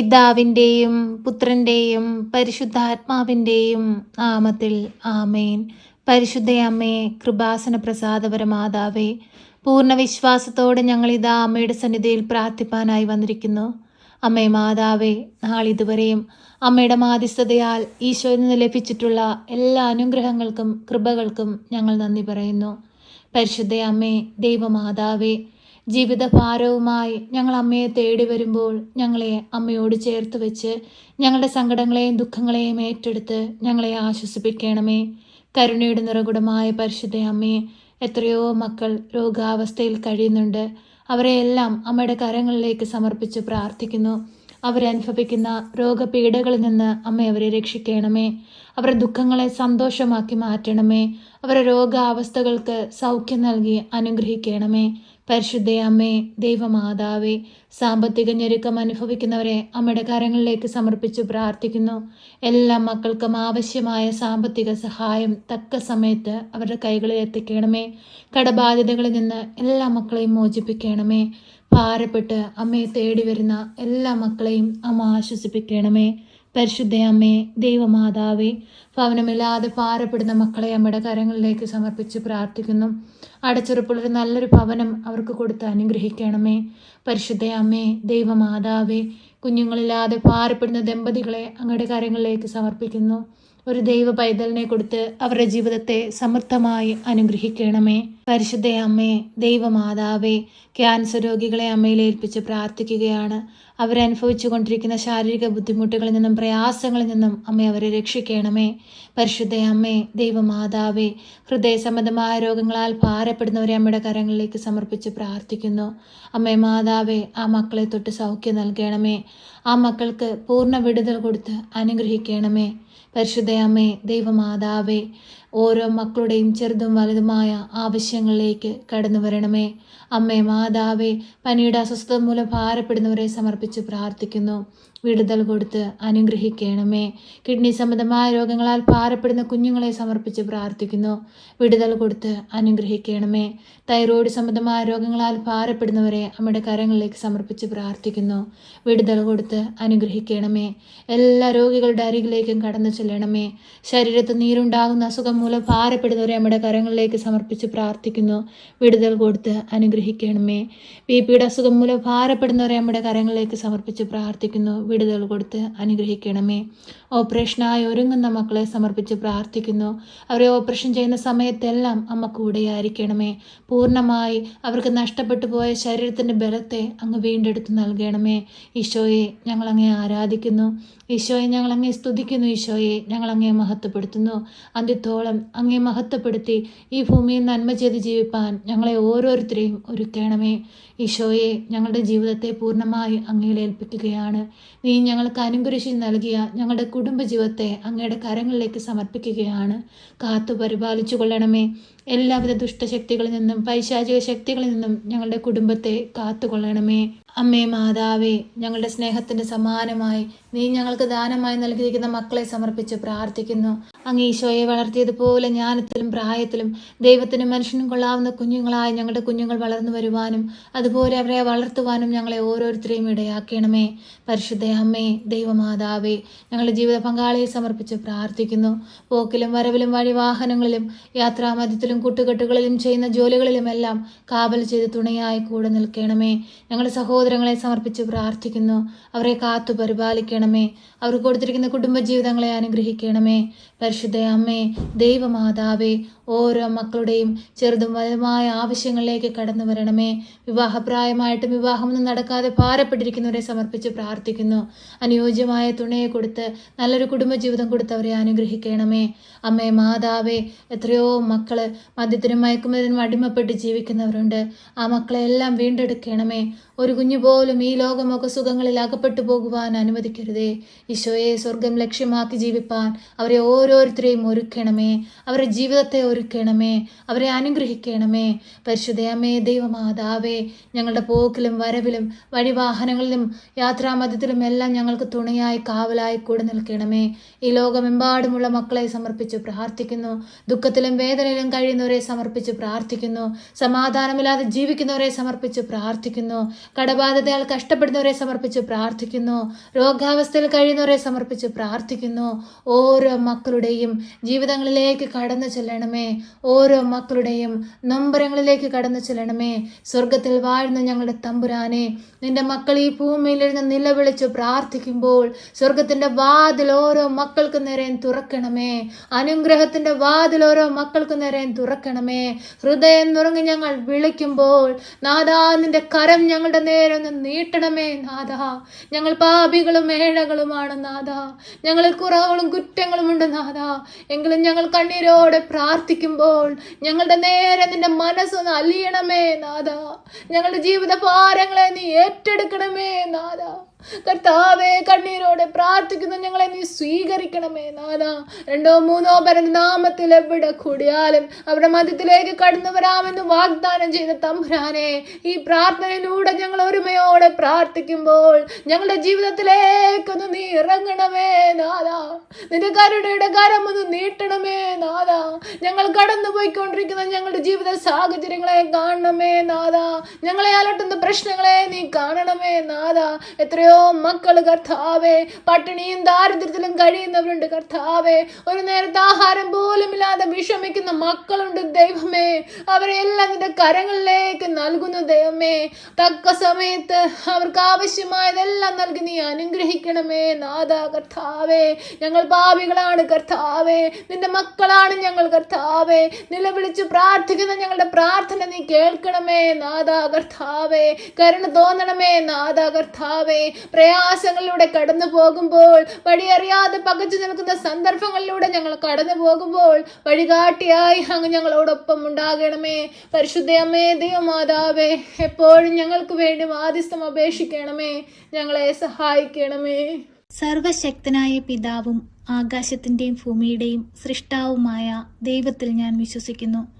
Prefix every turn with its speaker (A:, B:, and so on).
A: പിതാവിന്റെയും പുത്രന്റെയും പരിശുദ്ധാത്മാവിന്റെയും ആമത്തിൽ ആമേൻ. പരിശുദ്ധയമ്മേ കൃപാസന പ്രസാദപരമാതാവേ പൂർണ വിശ്വാസത്തോടെ ഞങ്ങളിതാ അമ്മയുടെ സന്നിധിയിൽ പ്രാർത്ഥിപ്പാനായി വന്നിരിക്കുന്നു. അമ്മേ മാതാവേ നാളിതുവരെയും അമ്മയുടെ മാധ്യസ്ഥതയാൽ ഈശോയിൽ നിന്ന് ലഭിച്ചിട്ടുള്ള എല്ലാ അനുഗ്രഹങ്ങൾക്കും കൃപകൾക്കും ഞങ്ങൾ നന്ദി പറയുന്നു. പരിശുദ്ധയമ്മേ ദൈവമാതാവേ ജീവിതഭാരവുമായി ഞങ്ങൾ അമ്മയെ തേടി വരുമ്പോൾ ഞങ്ങളെ അമ്മയോട് ചേർത്ത് വെച്ച് ഞങ്ങളുടെ സങ്കടങ്ങളെയും ദുഃഖങ്ങളെയും ഏറ്റെടുത്ത് ഞങ്ങളെ ആശ്വസിപ്പിക്കണമേ. കരുണയുടെ നിറകുടമായ പരിശുദ്ധ അമ്മയെ എത്രയോ മക്കൾ രോഗാവസ്ഥയിൽ കഴിയുന്നുണ്ട്. അവരെയെല്ലാം അമ്മയുടെ കരങ്ങളിലേക്ക് സമർപ്പിച്ച് പ്രാർത്ഥിക്കുന്നു. അവരനുഭവിക്കുന്ന രോഗപീഠകളിൽ നിന്ന് അമ്മ അവരെ രക്ഷിക്കണമേ. അവരുടെ ദുഃഖങ്ങളെ സന്തോഷമാക്കി മാറ്റണമേ. അവരുടെ രോഗാവസ്ഥകൾക്ക് സൗഖ്യം നൽകി അനുഗ്രഹിക്കണമേ. പരിശുദ്ധ അമ്മേ ദൈവമാതാവേ സാമ്പത്തിക ഞെരുക്കം അനുഭവിക്കുന്നവരെ അമ്മയുടെ കരങ്ങളിലേക്ക് സമർപ്പിച്ച് പ്രാർത്ഥിക്കുന്നു. എല്ലാ മക്കൾക്കും ആവശ്യമായ സാമ്പത്തിക സഹായം തക്ക സമയത്ത് അവരുടെ കൈകളിൽ എത്തിക്കണമേ. കടബാധ്യതകളിൽ നിന്ന് എല്ലാ മക്കളെയും മോചിപ്പിക്കണമേ. ഭാരപ്പെട്ട് അമ്മയെ തേടി വരുന്ന എല്ലാ മക്കളെയും അമ്മ ആശ്വസിപ്പിക്കണമേ. പരിശുദ്ധ അമ്മേ ദൈവമാതാവേ ഭവനമില്ലാതെ ഭാരപ്പെടുന്ന മക്കളെ അമ്മയുടെ കരങ്ങളിലേക്ക് സമർപ്പിച്ച് പ്രാർത്ഥിക്കുന്നു. അടച്ചുറപ്പുള്ളൊരു നല്ലൊരു ഭവനം അവർക്ക് കൊടുത്ത് അനുഗ്രഹിക്കണമേ. പരിശുദ്ധ അമ്മേ ദൈവമാതാവേ കുഞ്ഞുങ്ങളില്ലാതെ ഭാരപ്പെടുന്ന ദമ്പതികളെ അങ്ങയുടെ കരങ്ങളിലേക്ക് സമർപ്പിക്കുന്നു. ഒരു ദൈവ പൈതലിനെ കൊടുത്ത് അവരുടെ ജീവിതത്തെ സമൃദ്ധമായി അനുഗ്രഹിക്കണമേ. പരിശുദ്ധ അമ്മേ ദൈവമാതാവേ ക്യാൻസർ രോഗികളെ അമ്മയിൽ ഏൽപ്പിച്ച് പ്രാർത്ഥിക്കുകയാണ്. അവരനുഭവിച്ചു കൊണ്ടിരിക്കുന്ന ശാരീരിക ബുദ്ധിമുട്ടുകളിൽ നിന്നും പ്രയാസങ്ങളിൽ നിന്നും അമ്മ അവരെ രക്ഷിക്കണമേ. പരിശുദ്ധ അമ്മേ ദൈവമാതാവേ ഹൃദയ സംബന്ധമായ രോഗങ്ങളാൽ ഭാരപ്പെടുന്നവരെ അമ്മയുടെ കരങ്ങളിലേക്ക് സമർപ്പിച്ച് പ്രാർത്ഥിക്കുന്നു. അമ്മേ മാതാവേ ആ മക്കളെ തൊട്ട് സൗഖ്യം നൽകണമേ. ആ മക്കൾക്ക് പൂർണ വിടുതൽ കൊടുത്ത് അനുഗ്രഹിക്കണമേ. പരിശുദ്ധ അമ്മേ ദൈവമാതാവേ ഓരോ മക്കളുടെയും ചെറുതും വലുതുമായ ആവശ്യങ്ങളിലേക്ക് കടന്നു വരണമേ. അമ്മേ മാതാവേ പനിയുടെ അസ്വസ്ഥത മൂലം ഭാരപ്പെടുന്നവരെ സമർപ്പിച്ച് പ്രാർത്ഥിക്കുന്നു. വിടുതൽ കൊടുത്ത് അനുഗ്രഹിക്കണമേ. കിഡ്നി സംബന്ധമായ രോഗങ്ങളാൽ ഭാരപ്പെടുന്ന കുഞ്ഞുങ്ങളെ സമർപ്പിച്ച് പ്രാർത്ഥിക്കുന്നു. വിടുതൽ കൊടുത്ത് അനുഗ്രഹിക്കണമേ. തൈറോയ്ഡ് സംബന്ധമായ രോഗങ്ങളാൽ ഭാരപ്പെടുന്നവരെ അമ്മയുടെ കരങ്ങളിലേക്ക് സമർപ്പിച്ച് പ്രാർത്ഥിക്കുന്നു. വിടുതൽ കൊടുത്ത് അനുഗ്രഹിക്കണമേ. എല്ലാ രോഗികളുടെ അരികിലേക്കും കടന്നു ചെല്ലണമേ. ശരീരത്ത് നീരുണ്ടാകുന്ന അസുഖം മൂലം ഭാരപ്പെടുന്നവരെ അമ്മയുടെ കരങ്ങളിലേക്ക് സമർപ്പിച്ച് പ്രാർത്ഥിക്കുന്നു. വിടുതൽ കൊടുത്ത് അനുഗ്രഹിക്കണമേ. ബി പിയുടെ അസുഖം മൂലം ഭാരപ്പെടുന്നവരെ നമ്മുടെ കരങ്ങളിലേക്ക് സമർപ്പിച്ച് പ്രാർത്ഥിക്കുന്നു. വിടുതൽ കൊടുത്ത് അനുഗ്രഹിക്കണമേ. ഓപ്പറേഷനായി ഒരുങ്ങുന്ന മക്കളെ സമർപ്പിച്ച് പ്രാർത്ഥിക്കുന്നു. അവരെ ഓപ്പറേഷൻ ചെയ്യുന്ന സമയത്തെല്ലാം അമ്മ കൂടെയായിരിക്കണമേ. പൂർണമായി അവർക്ക് നഷ്ടപ്പെട്ടു പോയ ശരീരത്തിന്റെ ബലത്തെ അങ്ങ് വീണ്ടെടുത്ത് നൽകണമേ. ഈശോയെ ഞങ്ങളങ്ങേ ആരാധിക്കുന്നു. ഈശോയെ ഞങ്ങൾ അങ്ങേ സ്തുതിക്കുന്നു. ഈശോയെ ഞങ്ങൾ അങ്ങേ മഹത്വപ്പെടുത്തുന്നു. അന്ത്യത്തോളം അങ്ങേ മഹത്വപ്പെടുത്തി ഈ ഭൂമിയിൽ നന്മ ചെയ്ത് ജീവിപ്പാൻ ഞങ്ങളെ ഓരോരുത്തരെയും ഒരുക്കണമേ. ഈശോയെ ഞങ്ങളുടെ ജീവിതത്തെ പൂർണമായി അങ്ങയിൽ ഏൽപ്പിക്കുകയാണ്. നീ ഞങ്ങൾക്ക് അനുഗ്രഹിച്ച് നൽകിയ ഞങ്ങളുടെ കുടുംബജീവിതത്തെ അങ്ങയുടെ കരങ്ങളിലേക്ക് സമർപ്പിക്കുകയാണ്. കാത്തു പരിപാലിച്ചു കൊള്ളണമേ എല്ലാവിധ ദുഷ്ടശക്തികളിൽ നിന്നും പൈശാചിക ശക്തികളിൽ നിന്നും ഞങ്ങളുടെ കുടുംബത്തെ കാത്തുകൊള്ളണമേ. അമ്മേ മാതാവേ ഞങ്ങളുടെ സ്നേഹത്തിന് സമാനമായി നീ ഞങ്ങൾക്ക് ദാനമായി നൽകിയിരിക്കുന്ന മക്കളെ സമർപ്പിച്ച് പ്രാർത്ഥിക്കുന്നു. അങ്ങ് ഈശോയെ വളർത്തിയതുപോലെ ജ്ഞാനത്തിലും പ്രായത്തിലും ദൈവത്തിനും മനുഷ്യനും കൊള്ളാവുന്ന കുഞ്ഞുങ്ങളായി ഞങ്ങളുടെ കുഞ്ഞുങ്ങൾ വളർന്നു വരുവാനും അതുപോലെ അവരെ വളർത്തുവാനും ഞങ്ങളെ ഓരോരുത്തരെയും ഇടയാക്കണമേ. പരിശുദ്ധ അമ്മേ ദൈവമാതാവേ ഞങ്ങളുടെ ജീവിത പങ്കാളിയെ സമർപ്പിച്ച് പ്രാർത്ഥിക്കുന്നു. പോക്കിലും വരവിലും വഴി വാഹനങ്ങളിലും യാത്രാമധ്യത്തിലും കൂട്ടുകെട്ടുകളിലും ചെയ്യുന്ന ജോലികളിലുമെല്ലാം കാവൽ ചെയ്ത് തുണയായി കൂടെ നിൽക്കണമേ. ഞങ്ങളുടെ സഹോദരങ്ങളെ സമർപ്പിച്ച് പ്രാർത്ഥിക്കുന്നു. അവരെ കാത്തു പരിപാലിക്കണമേ. അവർക്ക് കൊടുത്തിരിക്കുന്ന കുടുംബജീവിതങ്ങളെ അനുഗ്രഹിക്കണമേ. പരിശുദ്ധ അമ്മേ ദൈവമാതാവേ ഓരോ മക്കളുടെയും ചെറുതും വലുതുമായ ആവശ്യങ്ങളിലേക്ക് കടന്നു വരണമേ. വിവാഹപ്രായമായിട്ടും വിവാഹമൊന്നും നടക്കാതെ ഭാരപ്പെട്ടിരിക്കുന്നവരെ സമർപ്പിച്ച് പ്രാർത്ഥിക്കുന്നു. അനുയോജ്യമായ തുണയെ കൊടുത്ത് നല്ലൊരു കുടുംബജീവിതം കൊടുത്ത് അവരെ അനുഗ്രഹിക്കണമേ. അമ്മേ മാതാവേ എത്രയോ മക്കൾ മദ്യത്തിനും മയക്കുമരുന്നും അടിമപ്പെട്ട് ജീവിക്കുന്നവരുണ്ട്. ആ മക്കളെ എല്ലാം വീണ്ടെടുക്കണമേ. ഒരു കുഞ്ഞു പോലും ഈ ലോകമൊക്കെ സുഖങ്ങളിൽ അകപ്പെട്ടു പോകുവാൻ അനുവദിക്കരുതേ. ഈശോയെ സ്വർഗം ലക്ഷ്യമാക്കി ജീവിപ്പാൻ അവരെ ഓരോരുത്തരെയും ഒരുക്കണമേ. അവരുടെ ജീവിതത്തെ ഒരുക്കണമേ. അവരെ അനുഗ്രഹിക്കണമേ. പരിശുദ്ധയമ്മേ ദൈവമാതാവേ ഞങ്ങളുടെ പോക്കിലും വരവിലും വഴിവാഹനങ്ങളിലും യാത്രാമധ്യത്തിലും എല്ലാം ഞങ്ങൾക്ക് തുണയായി കാവലായി കൂടെ നിൽക്കണമേ. ഈ ലോകമെമ്പാടുമുള്ള മക്കളെ സമർപ്പിച്ചു പ്രാർത്ഥിക്കുന്നു. ദുഃഖത്തിലും വേദനയിലും കഴിയുന്ന കഴിയുന്നവരെ സമർപ്പിച്ച് പ്രാർത്ഥിക്കുന്നു. സമാധാനമില്ലാതെ ജീവിക്കുന്നവരെ സമർപ്പിച്ച് പ്രാർത്ഥിക്കുന്നു. കടബാധിതയാൽ കഷ്ടപ്പെടുന്നവരെ സമർപ്പിച്ച് പ്രാർത്ഥിക്കുന്നു. രോഗാവസ്ഥയിൽ കഴിയുന്നവരെ സമർപ്പിച്ച് പ്രാർത്ഥിക്കുന്നു. ഓരോ മക്കളുടെയും ജീവിതങ്ങളിലേക്ക് കടന്നു ചെല്ലണമേ. ഓരോ മക്കളുടെയും നൊമ്പരങ്ങളിലേക്ക് കടന്നു ചെല്ലണമേ. സ്വർഗത്തിൽ വാഴുന്ന ഞങ്ങളുടെ തമ്പുരാനെ നിന്റെ മക്കൾ ഈ ഭൂമിയിലിരുന്ന് നിലവിളിച്ച് പ്രാർത്ഥിക്കുമ്പോൾ സ്വർഗത്തിന്റെ വാതിൽ ഓരോ മക്കൾക്ക് നേരെയും തുറക്കണമേ. അനുഗ്രഹത്തിന്റെ വാതിൽ ഓരോ മക്കൾക്ക് നേരെയും തുറക്കണമേ. ഹൃദയം നുറങ്ങി ഞങ്ങൾ വിളിക്കുമ്പോൾ നാദാ നിന്റെ കരം ഞങ്ങളുടെ നേരെ ഒന്ന് നീട്ടണമേ നാദാ ഞങ്ങൾ പാപികളും മേഴകളുമാണ് നാദാ ഞങ്ങളിൽ കുറവുകളും കുറ്റങ്ങളും ഉണ്ട് നാദാ എങ്കിലും ഞങ്ങൾ കണ്ണീരോടെ പ്രാർത്ഥിക്കുമ്പോൾ ഞങ്ങളുടെ നേരെ നിന്റെ മനസ്സൊന്ന് അലിയണമേ നാദാ ഞങ്ങളുടെ ജീവിത ഭാരങ്ങളെ നീ ഏറ്റെടുക്കണമേ നാദാ കർത്താവേ കണ്ണീരോടെ പ്രാർത്ഥിക്കുന്ന ഞങ്ങളെ നീ സ്വീകരിക്കണമേ നാഥ. രണ്ടോ മൂന്നോ പേരുടെ നാമത്തിൽ എവിടെ കൂടിയാലും അവരുടെ മധ്യത്തിലേക്ക് കടന്നു വരാമെന്ന് വാഗ്ദാനം ചെയ്ത തമ്പുരാനെ ഈ പ്രാർത്ഥനയിലൂടെ ഞങ്ങൾ ഒരുമയോടെ പ്രാർത്ഥിക്കുമ്പോൾ ഞങ്ങളുടെ ജീവിതത്തിലേക്കൊന്ന് നീ ഇറങ്ങണമേ നാഥ. നിന്റെ കരുണയുടെ കരം ഒന്ന് നീട്ടണമേ നാഥ. ഞങ്ങൾ കടന്നു പോയിക്കൊണ്ടിരിക്കുന്ന ഞങ്ങളുടെ ജീവിത സാഹചര്യങ്ങളെ കാണണമേ നാഥ. ഞങ്ങളെ അലട്ടുന്ന പ്രശ്നങ്ങളെ നീ കാണണമേ നാഥ. എത്രയോ മക്കൾ കർത്താവേ പട്ടിണിയും ദാരിദ്ര്യത്തിലും കഴിയുന്നവരുണ്ട് കർത്താവേ. ഒരു നേരത്തെ ആഹാരം പോലും ഇല്ലാതെ വിഷമിക്കുന്ന മക്കളുണ്ട് ദൈവമേ. അവരെ എല്ലാം നിന്റെ കരങ്ങളിലേക്ക് നൽകുന്ന ദൈവമേ. തക്ക സമയത്ത് അവർക്ക് ആവശ്യമായതെല്ലാം നൽകി നീ അനുഗ്രഹിക്കണമേ നാഥ കർത്താവേ. ഞങ്ങൾ പാപികളാണ് കർത്താവേ. നിന്റെ മക്കളാണ് ഞങ്ങൾ കർത്താവേ. നിലവിളിച്ച് പ്രാർത്ഥിക്കുന്ന ഞങ്ങളുടെ പ്രാർത്ഥന നീ കേൾക്കണമേ നാഥ കർത്താവേ. കരുണ തോന്നണമേ നാഥ കർത്താവേ. പ്രയാസങ്ങളിലൂടെ കടന്നു പോകുമ്പോൾ വഴിയറിയാതെ പകച്ചു നിൽക്കുന്ന സന്ദർഭങ്ങളിലൂടെ ഞങ്ങൾ കടന്നു പോകുമ്പോൾ വഴികാട്ടിയായി അങ്ങ് ഞങ്ങളോടൊപ്പം ഉണ്ടാകണമേ. പരിശുദ്ധ അമ്മേ ദൈവമാതാവേ എപ്പോഴും ഞങ്ങൾക്ക് വേണ്ടി മാധ്യസ്ഥം അപേക്ഷിക്കണമേ. ഞങ്ങളെ സഹായിക്കണമേ.
B: സർവശക്തനായ പിതാവും ആകാശത്തിന്റെയും ഭൂമിയുടെയും സൃഷ്ടാവുമായ ദൈവത്തിൽ ഞാൻ വിശ്വസിക്കുന്നു.